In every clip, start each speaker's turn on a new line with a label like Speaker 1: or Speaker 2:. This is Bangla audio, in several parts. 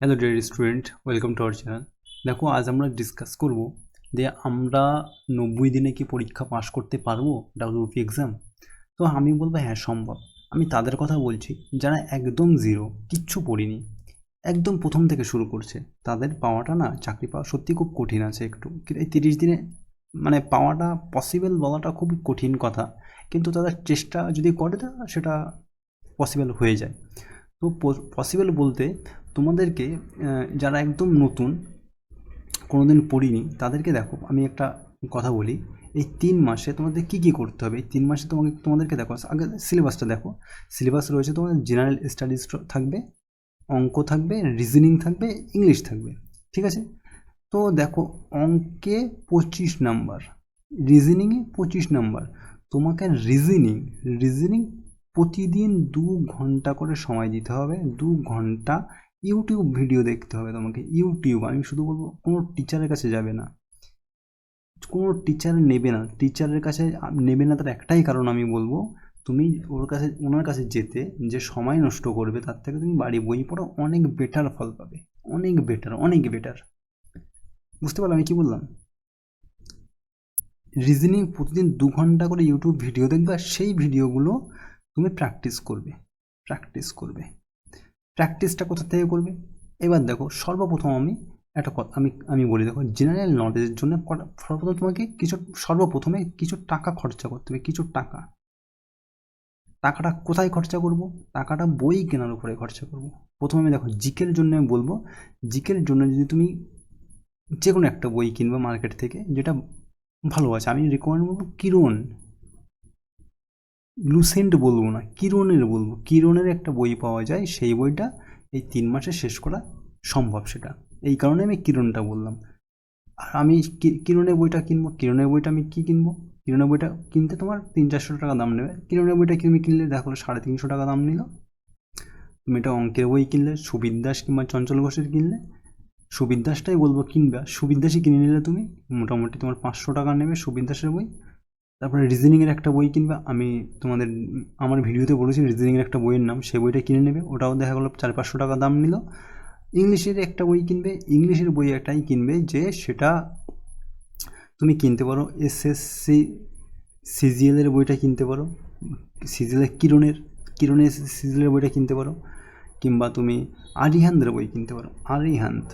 Speaker 1: Hello dear student welcome to our channel দেখো, আজ আমরা ডিসকাস করব যে আমরা নব্বই দিনে কি পরীক্ষা পাশ করতে পারব ডাব্লিউপি এক্সাম তো আমি বলব হ্যাঁ সম্ভব। আমি তাদের কথা বলছি, যারা একদম জিরো কিচ্ছু পড়িনি, একদম প্রথম থেকে শুরু করছে, তাদের পাওয়াটা না চাকরি পাওয়া সত্যি খুব কঠিন আছে একটু। এই তিরিশ দিনে মানে পাওয়াটা পসিবল বলাটা খুবই কঠিন কথা। কিন্তু তাদের চেষ্টা যদি করে তা সেটা পসিবল হয়ে যায়। তো পসিবল বলতে তোমাদেরকে যারা একদম নতুন, কোনোদিন পড়িনি, তাদেরকে দেখো, আমি একটা কথা বলি। এই তিন মাসে তোমাদের কী কী করতে হবে? এই তিন মাসে তোমাকে, তোমাদেরকে দেখো, আগে সিলেবাসটা দেখো। সিলেবাস রয়েছে তোমার জেনারেল স্টাডিজ থাকবে, অঙ্ক থাকবে রিজনিং থাকবে ইংলিশ থাকবে, ঠিক আছে? তো দেখো, অঙ্কে পঁচিশ নাম্বার রিজনিংয়ে পঁচিশ নাম্বার। তোমাকে রিজনিং রিজনিং প্রতিদিন দু ঘণ্টা করে সময় দিতে হবে, দু ঘণ্টা ইউটিউব ভিডিও দেখতে হবে তোমাকে, ইউটিউব, আমি শুধু বলব কোনো টিচারের কাছে যাবে না। কোনো টিচার নেবে না, টিচারের কাছে নেবে না তার একটাই কারণ আমি বলব, তুমি ওর কাছে, ওনার কাছে যেতে, যে সময় নষ্ট করবে তার থেকে তুমি বাড়ি বই পড়ো, অনেক বেটার ফল পাবে, অনেক বেটার অনেক বেটার বুঝতে পারলাম আমি কি বললাম? রিজনিং প্রতিদিন দু ঘণ্টা করে ইউটিউব ভিডিও দেখবে আর সেই ভিডিওগুলো তুমি প্র্যাকটিস করবে প্র্যাকটিস করবে। প্র্যাকটিসটা কোথা থেকে করবে? এবার দেখো, সর্বপ্রথম আমি একটা কথা আমি আমি বলি, দেখো জেনারেল নলেজের জন্য সর্বপ্রথম তোমাকে কিছু, সর্বপ্রথমে কিছু টাকা খরচা করতে হবে, কিছু টাকা। টাকাটা কোথায় খরচা করব? টাকাটা বই কেনার উপরে খরচা করব। প্রথমে আমি দেখো জিকের জন্য আমি বলব জিকের জন্য যদি তুমি যে কোনো একটা বই কিনবে মার্কেট থেকে, যেটা ভালো আছে, আমি রেকমেন্ড করব কিরণ। লুসেন্ট বলব না কিরণের বলব। কিরণের একটা বই পাওয়া যায়, সেই বইটা এই তিন মাসে শেষ করা সম্ভব সেটা। এই কারণে আমি কিরণটা বললাম। আর আমি কিরণের বইটা কিনবো? কিরণের বইটা আমি কী কিনবো? কিরণের বইটা কিনতে তোমার তিন চারশো টাকা দাম নেবে। কিরণের বইটা তুমি কিনলে দেখো, সাড়ে তিনশো টাকা দাম নিল। তুমি এটা অঙ্কের বই কিনলে সুবিদ দাস কিংবা চঞ্চল ঘোষের কিনলে। সুবিদ দাসটাই বলব কিনবা। সুবিদ দাসই কিনে নিলে তুমি, মোটামুটি তোমার পাঁচশো টাকা নেবে সুবিদ দাসের বই। তারপরে রিজনিংয়ের একটা বই কিনবা। আমি তোমাদের, আমার ভিডিওতে বলেছি রিজনিংয়ের একটা বইয়ের নাম, সেই বইটা কিনে নেবে। ওটাও দেখা গেলো চার পাঁচশো টাকা দাম নিল। ইংলিশের একটা বই কিনবে, ইংলিশের বই একটাই কিনবে যে সেটা তুমি কিনতে পারো। এসএসসি সিজিএলের বইটা কিনতে পারো। সিজিএলের কিরণের কিরণের সিজিএলের বইটা কিনতে পারো। কিংবা তুমি আরিহান্দের বই কিনতে পারো। আরিহান্ত।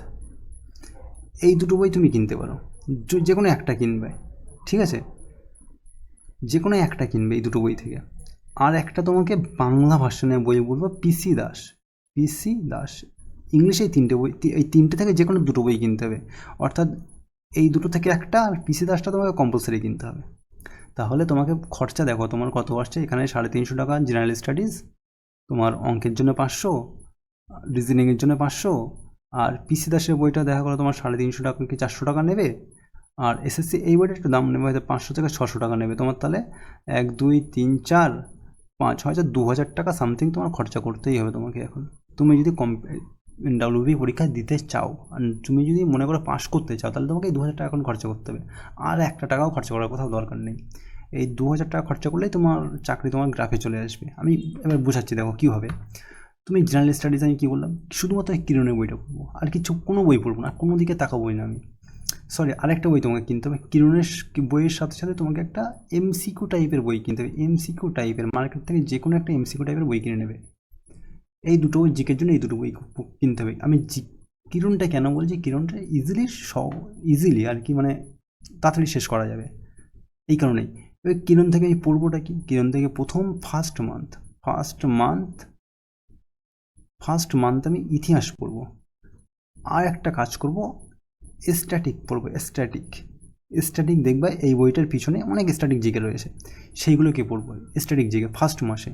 Speaker 1: এই দুটো বই তুমি কিনতে পারো। যে কোনো একটা কিনবে। ঠিক আছে? যে কোনো একটা কিনবে এই দুটো বই থেকে। আর একটা তোমাকে বাংলা ভার্সনের বই বলব পিসি দাস। পিসি দাস। ইংলিশে এই তিনটে বই এই তিনটে থেকে যে কোনো দুটো বই কিনতে হবে। অর্থাৎ এই দুটো থেকে একটা আর পিসি দাসটা তোমাকে কম্পালসারি কিনতে হবে। তাহলে তোমাকে খরচা দেখো, তোমার কত আসছে? এখানে সাড়ে তিনশো টাকা জেনারেল স্টাডিজ তোমার অঙ্কের জন্য পাঁচশো রিজনিংয়ের জন্য পাঁচশো, আর পিসি দাসের বইটা দেখা গেলো তোমার সাড়ে তিনশো টাকা কি চারশো টাকা নেবে? আর এসএসসি এই বইটা একটু দাম নেবে, হয়তো পাঁচশো থেকে ছশো টাকা নেবে। তোমার তাহলে এক, দুই, তিন, চার, পাঁচ হাজার দু হাজার টাকা সামথিং তোমার খরচা করতেই হবে তোমাকে এখন। তুমি যদি কম ডাব্লিউবি পরীক্ষা দিতে চাও আর তুমি যদি মনে করো পাস করতে চাও, তাহলে তোমাকে এই দু হাজার টাকা এখন খরচা করতে হবে। আর একটা টাকাও খরচা করার কোথাও দরকার নেই। এই দু হাজার টাকা খরচা করলেই তোমার চাকরি তোমার গ্রাফে চলে আসবে। আমি এবার বোঝাচ্ছি, দেখো কীভাবে। তুমি জেনারেল স্টাডিজ আমি কী বললাম? শুধুমাত্র কিরণের বইটা পড়ব। আর কিছু কোনো বই পড়ব না কোনো দিকে তাকাবোই না আমি। সরি আরেকটা বই তোমাকে কিনতে হবে। কিরণের বইয়ের সাথে সাথে তোমাকে একটা এমসিকিউ টাইপের বই কিনতে হবে। এমসিকিউ টাইপের মার্কেট থেকে যে কোনো একটা এমসিকিউ টাইপের বই কিনে নেবে। এই দুটো বই জিকের জন্য এই দুটো বই কিনতে হবে। আমি জি, কিরণটা কেন বলছি? কিরণটা ইজিলি স ইজিলি আর কি মানে তাড়াতাড়ি শেষ করা যাবে। এই কারণেই। এবার কিরণ থেকে আমি পড়বোটা কি? কিরণ থেকে প্রথম first month first month first month আমি ইতিহাস পড়ব। আর একটা কাজ করব স্ট্যাটিক পড়ব স্ট্যাটিক স্ট্যাটিক দেখবা এই বইটার পিছনে অনেক স্ট্যাটিক জিকে রয়েছে। সেইগুলোকে পড়ব স্ট্যাটিক জিকে ফার্স্ট মাসে।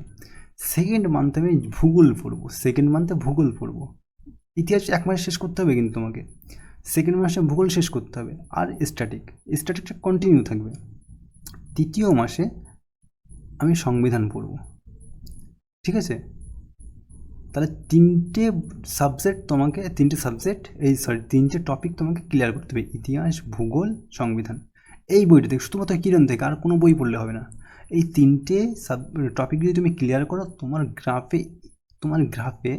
Speaker 1: সেকেন্ড মান্থে আমি ভূগোল পড়ব সেকেন্ড মান্থে ভূগোল পড়ব। ইতিহাস এক মাসে শেষ করতে হবে কিন্তু তোমাকে। সেকেন্ড মাসে ভূগোল শেষ করতে হবে, আর স্ট্যাটিক স্ট্যাটিকটা কন্টিনিউ থাকবে। তৃতীয় মাসে আমি সংবিধান পড়ব। ঠিক আছে? তাহলে তিনটে সাবজেক্ট তোমাকে, তিনটে সাবজেক্ট এই সরি তিনটে টপিক তোমাকে ক্লিয়ার করতে হবে। ইতিহাস, ভূগোল, সংবিধান। এই বইটা থেকে শুধুমাত্র কিরণ থেকে আর কোনো বই পড়লে হবে না। এই তিনটে সাব টপিক যদি তুমি ক্লিয়ার করো, তোমার গ্রাফে তোমার গ্রাফে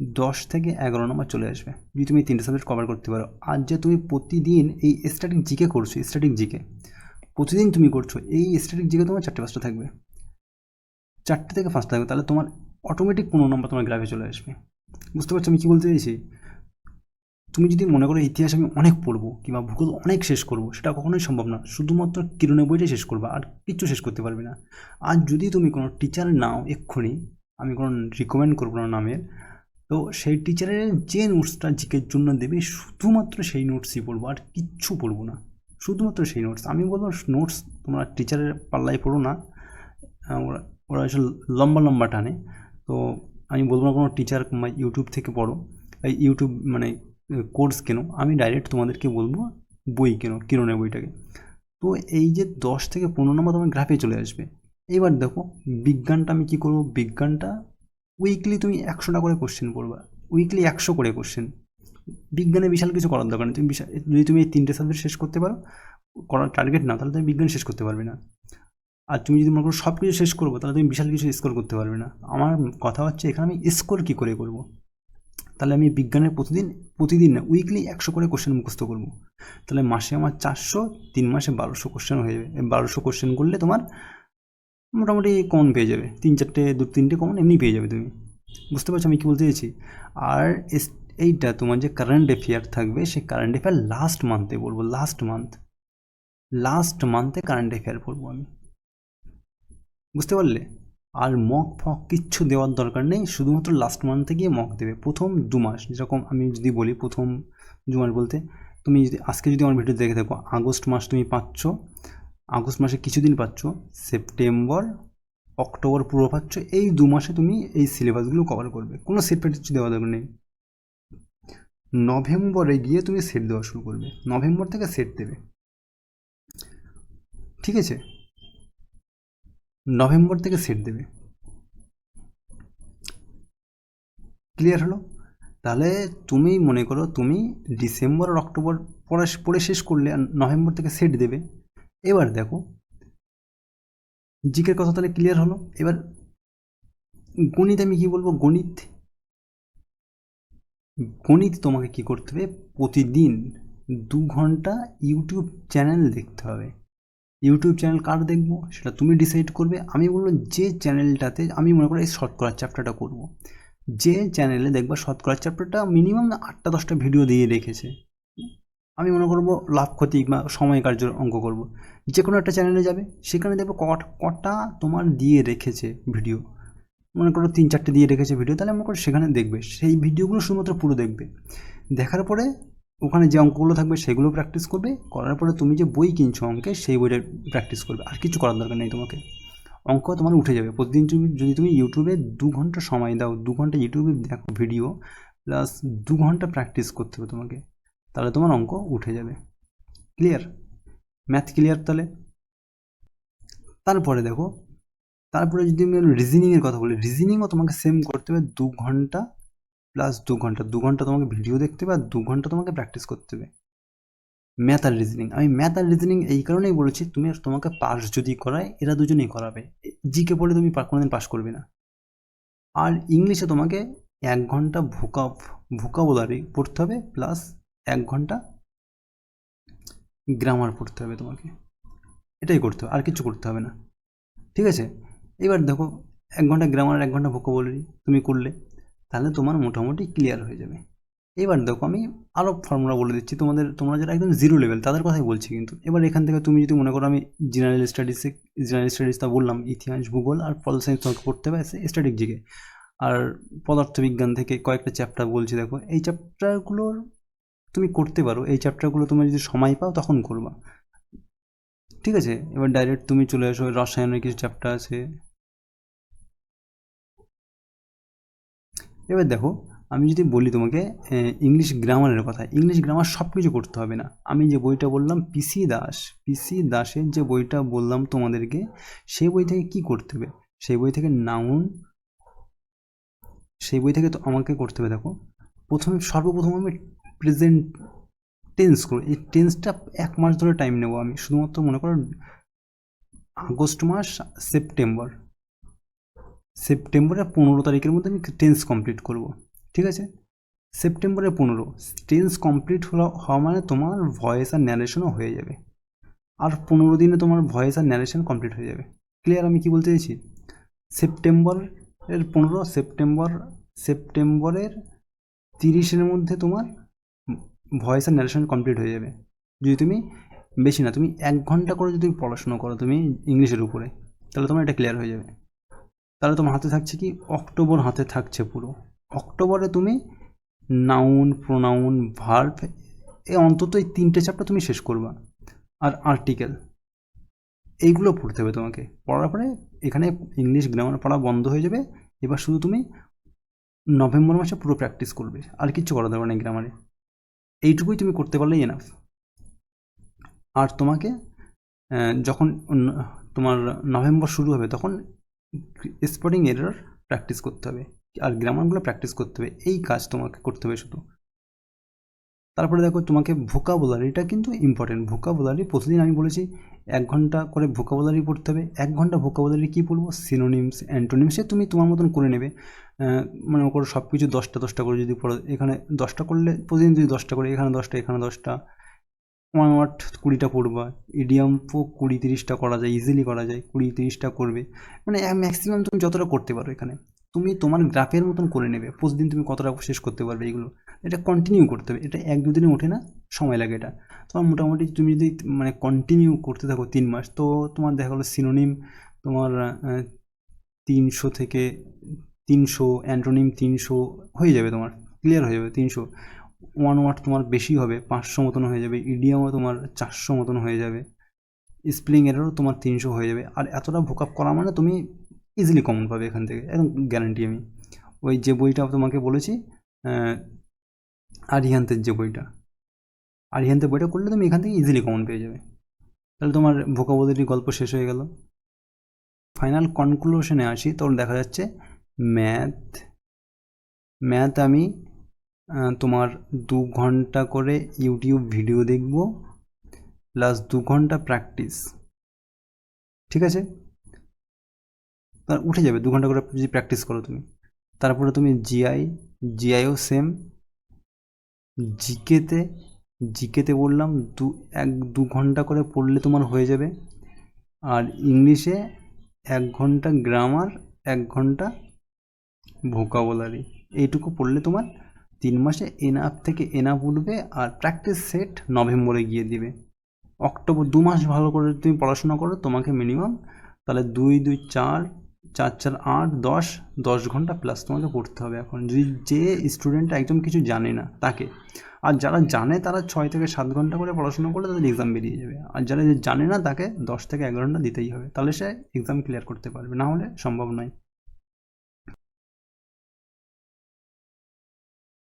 Speaker 1: দশ থেকে এগারো নম্বর চলে আসবে। যদি তুমি তিনটে সাবজেক্ট কভার করতে পারো। আর যে তুমি প্রতিদিন এই স্ট্যাটিক জিকে করছ স্ট্যাটিক জিকে প্রতিদিন তুমি করছ, এই স্ট্যাটিক জিকে তোমার চারটে পাঁচটা থাকবে। চারটে থেকে পাঁচটা থাকবে। তাহলে তোমার অটোমেটিক পনেরো নম্বর তোমার গ্রাফে চলে আসবে। বুঝতে পারছ আমি কী বলতে চাইছি? তুমি যদি মনে করো ইতিহাস আমি অনেক পড়ব কিংবা ভূগোল অনেক শেষ করব, সেটা কখনোই সম্ভব না। শুধুমাত্র কিরণের বইটাই শেষ করবে, আর কিচ্ছু শেষ করতে পারবে না। আর যদি তুমি কোনো টিচার নাও এক্ষুনি, আমি কোনো রিকমেন্ড করব না নামের তো সেই টিচারের যে নোটসটা জিকের জন্য দেবে, শুধুমাত্র সেই নোটসই পড়ব, আর কিচ্ছু পড়ব না। শুধুমাত্র সেই নোটস আমি বলব নোটস তোমরা টিচারের পাল্লায় পড়ো না। ওরা ওরা লম্বা লম্বা টানে। তো আমি বলব না কোনো টিচার ইউটিউব থেকে পড়ো। ইউটিউব মানে কোর্স কেনো, আমি ডাইরেক্ট তোমাদেরকে বলব বই কেনো, কিরণের বইটাকে। তো এই যে দশ থেকে পনেরো নম্বর তোমার গ্রাফে চলে আসবে। এবার দেখো, বিজ্ঞানটা আমি কী করব? বিজ্ঞানটা উইকলি তুমি একশোটা করে কোশ্চেন পড়বা। উইকলি একশো করে কোশ্চেন বিজ্ঞানে বিশাল কিছু করার দরকার নেই। তুমি বিশাল, যদি তুমি এই তিনটে সাবজেক্ট শেষ করতে পারো, করার টার্গেট না, তাহলে তুমি বিজ্ঞান শেষ করতে পারবে না। আর তুমি যদি মনে করো সব কিছু শেষ করব, তাহলে তুমি বিশাল কিছু স্কোর করতে পারবে না। আমার কথা হচ্ছে, এখানে আমি স্কোর কী করে করব? তাহলে আমি বিজ্ঞানের প্রতিদিন প্রতিদিন না উইকলি একশো করে কোশ্চেন মুখস্থ করব। তাহলে মাসে আমার চারশো, তিন মাসে বারোশো কোশ্চেন হয়ে যাবে। বারোশো কোশ্চেন করলে তোমার মোটামুটি কমন পেয়ে যাবে। তিন চারটে, দু তিনটে কমন এমনি পেয়ে যাবে তুমি। বুঝতে পারছ আমি কী বলতে চাইছি? আর এইটা তোমার যে কারেন্ট অ্যাফেয়ার থাকবে, সেই কারেন্ট অ্যাফেয়ার লাস্ট মান্থে বলব লাস্ট মান্থ লাস্ট মান্থে কারেন্ট অ্যাফেয়ার পড়ব আমি। বুঝতে পারলে? আর মক ফক কিচ্ছু দেওয়ার দরকার নেই, শুধুমাত্র লাস্ট মান্থে গিয়ে মক দেবে। প্রথম দু মাস, যেরকম আমি যদি বলি প্রথম দু মাস বলতে, তুমি যদি, আজকে যদি আমার ভিডিও দেখে থাকো, আগস্ট মাস তুমি পাচ্ছ, আগস্ট মাসে কিছুদিন পাচ্ছ, সেপ্টেম্বর, অক্টোবর পুরো পাচ্ছ, এই দু মাসে তুমি এই সিলেবাসগুলো কভার করবে। কোনো সেট কিছু দেওয়া দরকার নেই। নভেম্বরে গিয়ে তুমি সেট দেওয়া শুরু করবে। নভেম্বর থেকে সেট দেবে। ঠিক আছে? নভেম্বর থেকে সেট দেবে। ক্লিয়ার হলো? তাহলে তুমি মনে করো, তুমি ডিসেম্বর আর অক্টোবর পড়া পড়ে শেষ করলে নভেম্বর থেকে সেট দেবে। এবার দেখো, জিকের কথা তাহলে ক্লিয়ার হলো। এবার গণিত আমি কি বলব? গণিত গণিত তোমাকে কি করতে হবে? প্রতিদিন দু ঘণ্টা ইউটিউব চ্যানেল দেখতে হবে। ইউটিউব চ্যানেল কার দেখব? সেটা তুমি ডিসাইড করবে। আমি বলব যে চ্যানেলটাতে আমি মনে করি এই শতকরার চ্যাপ্টারটা করব। যে চ্যানেলে দেখবা শতকরার চ্যাপ্টারটা মিনিমাম আটটা দশটা ভিডিও দিয়ে রেখেছে। আমি মনে করব লাভ ক্ষতি বা সময় কার্যের অঙ্ক করব। যে কোনো একটা চ্যানেলে যাবে, সেখানে দেখব কট, কটা তোমার দিয়ে রেখেছে ভিডিও মনে করো তিন চারটে দিয়ে রেখেছে ভিডিও তাহলে মনে করো সেখানে দেখবে। সেই ভিডিওগুলো শুধুমাত্র পুরো দেখবে। দেখার পরে ওখানে যে অঙ্কগুলো থাকবে সেগুলো প্র্যাকটিস করবে, করার পরে তুমি যে বই কিনছো অঙ্কে, সেই বইটা প্র্যাকটিস করবে। আর কিছু করার দরকার নেই তোমাকে। অঙ্ক তোমার উঠে যাবে। প্রতিদিন তুমি, যদি তুমি ইউটিউবে দু ঘণ্টা সময় দাও, দু ঘণ্টা ইউটিউবে দেখো ভিডিও প্লাস দু ঘণ্টা প্র্যাকটিস করতে হবে তোমাকে, তাহলে তোমার অঙ্ক উঠে যাবে। ক্লিয়ার ম্যাথ ক্লিয়ার তাহলে? তারপরে দেখো, তারপরে যদি আমি রিজনিংয়ের কথা বলি রিজনিংও তোমাকে সেম করতে হবে দু ঘণ্টা প্লাস দু ঘণ্টা দু ঘণ্টা তোমাকে ভিডিও দেখতে হবে আর দু ঘণ্টা তোমাকে প্র্যাকটিস করতে হবে। ম্যাথ আর রিজনিং আমি ম্যাথ আর রিজনিং এই কারণেই বলেছি, তুমি তোমাকে পাস যদি করায়, এরা দুজনেই করাবে। জিকে পড়ে তুমি কোনোদিন পাস করবে না। আর ইংলিশে তোমাকে এক ঘণ্টা ভোকাব ভোকাবুলারি পড়তে হবে প্লাস এক ঘণ্টা গ্রামার পড়তে হবে তোমাকে। এটাই করতে হবে, আর কিছু করতে হবে না। ঠিক আছে? এবার দেখো, এক ঘণ্টা গ্রামার এক ঘণ্টা ভোকাবুলারি তুমি করলে। তাহলে তোমার মোটামুটি ক্লিয়ার হয়ে যাবে। এবার দেখো আমি আরও ফর্মুলা বলে দিচ্ছি। তোমাদের, তোমরা যারা একদম জিরো লেভেল তাদের কথাই বলছি কিন্তু। এবার এখান থেকে তুমি যদি মনে করো আমি জেনারেল স্টাডিজে জেনারেল স্টাডিজ তা বললাম, ইতিহাস, ভূগোল আর পল সায়েন্স তোমাকে পড়তে হবে স্ট্যাটিক জিকে আর পদার্থবিজ্ঞান থেকে কয়েকটা চ্যাপ্টার বলছি দেখো। এই চ্যাপ্টারগুলোর তুমি করতে পারো। এই চ্যাপ্টারগুলো তুমি যদি সময় পাও, তখন করবা। ঠিক আছে? এবার ডাইরেক্ট তুমি চলে আসো রসায়নের কিছু চ্যাপ্টার আছে। এবার দেখো, আমি যদি বলি তোমাকে ইংলিশ গ্রামারের কথা ইংলিশ গ্রামার সব কিছু করতে হবে না। আমি যে বইটা বললাম পিসি দাস পিসি দাসের যে বইটা বললাম তোমাদেরকে, সেই বই থেকে কি করতে হবে? সেই বই থেকে নাউন সেই বই থেকে তো আমাকে করতে হবে, দেখো। প্রথমে, সর্বপ্রথম আমি প্রেজেন্ট টেন্স করো এই টেন্সটা এক মাস ধরে টাইম নেব আমি। শুধুমাত্র মনে করো, আগস্ট মাস সেপ্টেম্বর সেপ্টেম্বরের পনেরো তারিখের মধ্যে আমি টেন্স কমপ্লিট করব, ঠিক আছে? সেপ্টেম্বরে পনেরো টেন্স কমপ্লিট হওয়া মানে তোমার ভয়েস আর ন্যারেশনও হয়ে যাবে। আর পনেরো দিনে তোমার ভয়েস আর ন্যারেশন কমপ্লিট হয়ে যাবে। ক্লিয়ার আমি কি বলতে চাইছি? সেপ্টেম্বর এর পনেরো, সেপ্টেম্বর, সেপ্টেম্বরের তিরিশের মধ্যে তোমার ভয়েস আর ন্যারেশন কমপ্লিট হয়ে যাবে। যদি তুমি, বেশি না, তুমি এক ঘণ্টা করে যদি পড়াশোনা করো, তুমি ইংলিশের উপরে, তাহলে তোমার এটা ক্লিয়ার হয়ে যাবে। তাহলে তোমার হাতে থাকছে কি? অক্টোবর হাতে থাকছে পুরো। অক্টোবরে তুমি নাউন প্রোনাউন ভার্ভ এ অন্তত এই তিনটে চ্যাপ্টার তুমি শেষ করবা। আর আর্টিকেল এইগুলো পড়তে হবে তোমাকে। পড়ার পরে এখানে ইংলিশ গ্রামার পড়া বন্ধ হয়ে যাবে। এবার শুধু তুমি নভেম্বর মাসে পুরো প্র্যাকটিস করবে। আর কিচ্ছু করা দরকার না গ্রামারে এইটুকুই তুমি করতে পারলেই এনাফ আর তোমাকে যখন তোমার নভেম্বর শুরু হবে, তখন স্পটিং এরর প্র্যাকটিস করতে হবে আর গ্রামারগুলো প্র্যাকটিস করতে হবে। এই কাজ তোমাকে করতে হবে শুধু। তারপরে দেখো তোমাকে ভোকাবুলারিটা কিন্তু ইম্পর্টেন্ট ভোকাবুলারি প্রতিদিন আমি বলেছি, এক ঘণ্টা করে ভোকাবুলারি পড়তে হবে। এক ঘণ্টা ভোকাবুলারি কী পড়ব সিনোনিমস অ্যান্টোনিমসে তুমি তোমার মতন করে নেবে। মনে করো সব কিছু দশটা দশটা করে যদি পড়ো, এখানে দশটা করলে, প্রতিদিন যদি দশটা করে, এখানে দশটা এখানে দশটা। ওয়ান ওয়াট কুড়িটা পড়বা ইডিয়ামও কুড়ি তিরিশটা করা যায় ইজিলি করা যায়, কুড়ি তিরিশটা করবে। মানে ম্যাক্সিমাম তুমি যতটা করতে পারো এখানে, তুমি তোমার গ্রাফের মতন করে নেবে। প্রতিদিন তুমি কতটা শেষ করতে পারবে এগুলো। এটা কন্টিনিউ করতে হবে। এটা এক দুদিনে ওঠে না, সময় লাগে এটা। তোমার মোটামুটি তুমি যদি মানে কন্টিনিউ করতে থাকো তিন মাস, তো তোমার দেখা গেলো সিনোনিম তোমার তিনশো থেকে তিনশো অ্যান্টোনিম তিনশো হয়ে যাবে তোমার ক্লিয়ার হয়ে যাবে তিনশো। ওয়ান ওয়াট তোমার বেশি হবে, পাঁচশো মতন হয়ে যাবে ইডিয়ামও তোমার চারশো মতন হয়ে যাবে স্প্লিং এরও তোমার তিনশো হয়ে যাবে, আর এতটা ভোক আপ করা মানে তুমি ইজিলি কমন পাবে এখান থেকে, একদম গ্যারান্টি আমি। ওই যে বইটা তোমাকে বলেছি আরিহান্তের যে বইটা, আরিহান্তের বইটা করলে তুমি এখান থেকে ইজিলি কমন পেয়ে যাবে। তাহলে তোমার ভোকাবুলারি গল্প শেষ হয়ে গেল। ফাইনাল কনক্লুশনে আসি তখন দেখা যাচ্ছে ম্যাথ ম্যাথ আমি তোমার দু ঘণ্টা করে ইউটিউব ভিডিও দেখব প্লাস দু ঘণ্টা প্র্যাকটিস ঠিক আছে? উঠে যাবে, দু ঘণ্টা করে যদি প্র্যাকটিস করো তুমি। তারপরে তুমি জিআই জিআইও সেম জিকেতে জিকেতে বললাম, দু, এক, দু ঘণ্টা করে পড়লে তোমার হয়ে যাবে। আর ইংলিশে এক ঘণ্টা গ্রামার এক ঘণ্টা ভোকাবুলারি এইটুকু পড়লে তোমার তিন মাসে এনাফ থেকে এনাফ উঠবে আর প্র্যাকটিস সেট নভেম্বরে গিয়ে দিবে। অক্টোবর দু মাস ভালো করে তুমি পড়াশোনা করো, তোমাকে মিনিমাম তাহলে দুই দুই, চার চার চার, আট, দশ দশ ঘণ্টা প্লাস তোমাকে পড়তে হবে এখন। যদি যে স্টুডেন্ট একদম কিছু জানে না তাকে, আর যারা জানে তারা ছয় থেকে সাত ঘণ্টা করে পড়াশোনা করলে তাদের এক্সাম বেরিয়ে যাবে। আর যারা জানে না তাকে দশ থেকে এগারো ঘণ্টা দিতেই হবে, তাহলে সে এক্সাম ক্লিয়ার করতে পারবে। না হলে সম্ভব নয়।